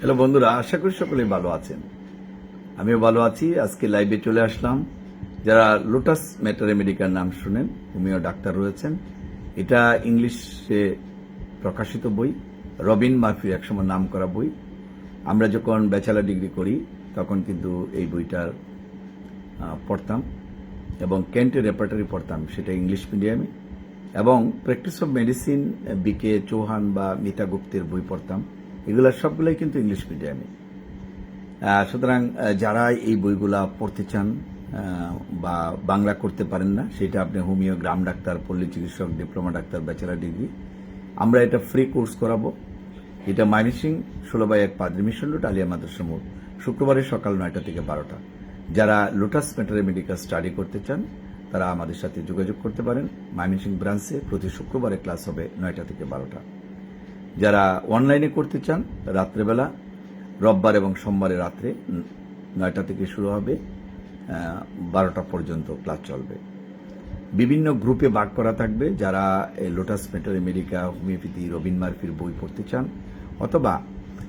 Hello বন্ধুরা, আশা করি সকলেই ভালো আছেন। আমিও ভালো আছি, আজকে লাইভে চলে আসলাম। যারা লোটাস ম্যাটার মেডিকার নাম শুনেন হোমিও ডাক্তার রয়েছেন, এটা ইংলিশে প্রকাশিত বই, রবিন মার্ফির একসময় নাম করা বই। আমরা যখন ব্যাচেলার ডিগ্রি করি, তখন কিন্তু এই বইটার পড়তাম এবং কেন্টের রেপার্টারি পড়তাম, সেটা ইংলিশ মিডিয়ামে এবং practice of medicine B K Chauhan বা মিতা গুপ্তের বই পড়তাম। এগুলো সবগুলোই কিন্তু ইংলিশ মিডিয়ামে সুতরাং যারা এই বইগুলা পড়তে চান বা বাংলা করতে পারেন না, সেটা আপনি হোমিও গ্রাম ডাক্তার, পল্লী চিকিৎসক, ডিপ্লোমা ডাক্তার, ব্যাচেলার ডিগ্রি, আমরা এটা ফ্রি কোর্স করাবো। এটা মাইনিসিং ষোলো বাই এক পাদ্রি মিশন রোড, আলিয়া মাদ্রাসা মোড় শুক্রবারে সকাল নয়টা থেকে বারোটা। যারা লোটাস মেটারে মেডিকেল স্টাডি করতে চান, তারা আমাদের সাথে যোগাযোগ করতে পারেন। মাইমিসিং ব্রাঞ্চে প্রতি শুক্রবারে ক্লাস হবে নয়টা থেকে বারোটা। যারা অনলাইনে করতে চান, রাত্রেবেলা, রোববার এবং সোমবারে রাত্রে নয়টা থেকে শুরু হবে বারোটা পর্যন্ত ক্লাস চলবে। বিভিন্ন গ্রুপে ভাগ করা থাকবে যারা lotus materia America homeopathy Robin মার্ফির বই পড়তে চান অথবা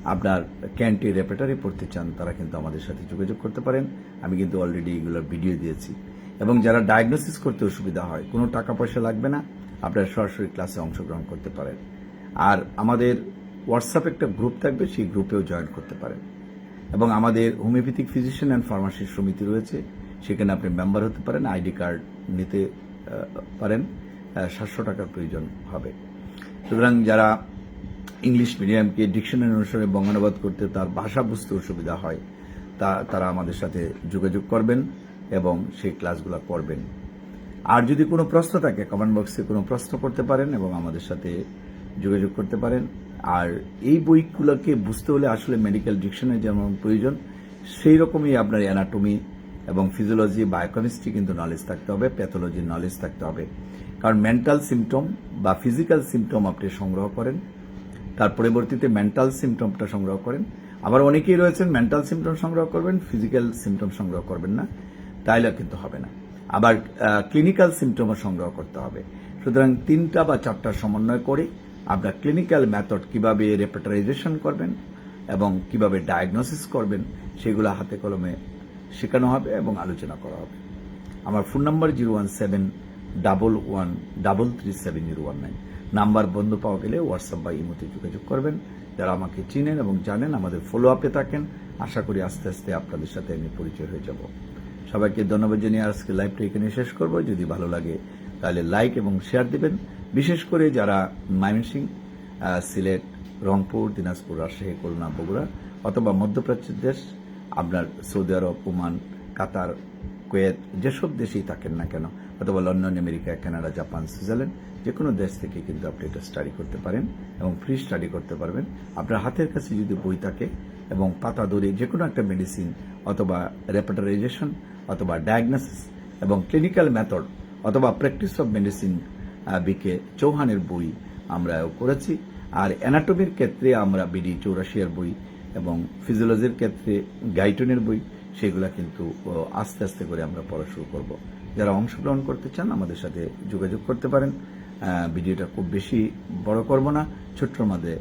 আপনার ক্যান্টি রেপার্টারি পড়তে চান, তারা কিন্তু আমাদের সাথে যোগাযোগ করতে পারেন। আমি কিন্তু অলরেডি এগুলোর ভিডিও দিয়েছি। এবং যারা ডায়াগনোসিস করতে অসুবিধা হয়, কোনো টাকা পয়সা লাগবে না, আপনারা সরাসরি ক্লাসে অংশগ্রহণ করতে পারেন। আর আমাদের হোয়াটসঅ্যাপ একটা গ্রুপ থাকবে, সেই গ্রুপেও জয়েন করতে পারেন। এবং আমাদের হোমিওপ্যাথিক ফিজিশিয়ান অ্যান্ড ফার্মাসির সমিতি রয়েছে, সেখানে আপনি মেম্বার হতে পারেন, আইডি কার্ড নিতে পারেন সাতশো টাকার প্রয়োজন হবে। সুতরাং যারা ইংলিশ মিডিয়ামকে ডিকশনারি অনুসারে বঙ্গানুবাদ করতে তার ভাষা বুঝতে অসুবিধা হয়, তা, তারা আমাদের সাথে যোগাযোগ করবেন এবং সেই ক্লাসগুলো করবেন। আর যদি কোনো প্রশ্ন থাকে কমেন্ট বক্সে কোনো প্রশ্ন করতে পারেন এবং আমাদের সাথে যোগাযোগ করতে পারেন। আর এই বইগুলোকে বুঝতে হলে আসলে মেডিকেল ডিকশনারি যেমন প্রয়োজন সেই রকমই আপনার অ্যানাটমি এবং ফিজিওলজি বায়োকেমিস্ট্রি কিন্তু নলেজ থাকতে হবে প্যাথোলজির নলেজ থাকতে হবে। কারণ মেন্টাল সিমটম বা ফিজিক্যাল সিমটম আপনি সংগ্রহ করেন, তার পরবর্তীতে মেন্টাল সিমটমটা সংগ্রহ করেন। আবার অনেকেই রয়েছেন মেন্টাল সিমটম সংগ্রহ করবেন ফিজিক্যাল সিমটম সংগ্রহ করবেন না তাইলে কিন্তু হবে না। আবার ক্লিনিক্যাল সিমটমও সংগ্রহ করতে হবে। সুতরাং তিনটা বা চারটা সমন্বয় করে আপনার ক্লিনিক্যাল মেথড কীভাবে রেপার্টারাইজেশন করবেন এবং কীভাবে ডায়াগনোসিস করবেন, সেগুলো হাতে কলমে শেখানো হবে এবং আলোচনা করা হবে। আমার phone number zero one seven double one double three seven zero one nine number বন্ধ পাওয়া গেলে হোয়াটসঅ্যাপ বা ইমোতে যোগাযোগ করবেন। যারা আমাকে চিনেন এবং জানেন, আমাদের ফলো আপে থাকেন। আশা করি আস্তে আস্তে আপনাদের সাথে আমি পরিচয় হয়ে যাব। সবাইকে ধন্যবাদ জানিয়ে আজকে লাইভটা এখানে শেষ করব। যদি ভালো লাগে তাহলে লাইক এবং শেয়ার দিবেন। বিশেষ করে যারা ময়মনসিং সিলেট, রংপুর, দিনাজপুর, রাজশাহী, খুলনা, বগুড়া অথবা মধ্যপ্রাচ্যের দেশ, আপনার Saudi Arab, Oman, Qatar, Kuwait, যেসব দেশেই থাকেন না কেন, অথবা London, America, Canada, Japan, Switzerland যে কোনো দেশ থেকে কিন্তু আপনি এটা স্টাডি করতে পারেন এবং ফ্রি স্টাডি করতে পারবেন। আপনার হাতের কাছে যদি বই থাকে এবং পাতা ধরে যে কোনো একটা মেডিসিন অথবা রেপার্টারাইজেশন অথবা ডায়াগনোসিস এবং ক্লিনিক্যাল মেথড অথবা practice of medicine B K চৌহানের বই আমরা করেছি আর অ্যানাটমির ক্ষেত্রে আমরা বিডি চৌরাশিয়ার বই এবং ফিজিওলজির ক্ষেত্রে গাইটনের বই, সেগুলা কিন্তু আস্তে আস্তে করে আমরা পড়া শুরু করব। যারা অংশগ্রহণ করতে চান, আমাদের সাথে যোগাযোগ করতে পারেন। ভিডিওটা খুব বেশি বড় করব না, ছোট্টর মাঝে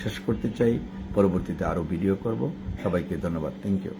শেষ করতে চাই। পরবর্তীতে আরও ভিডিও করব। সবাইকে ধন্যবাদ। Thank you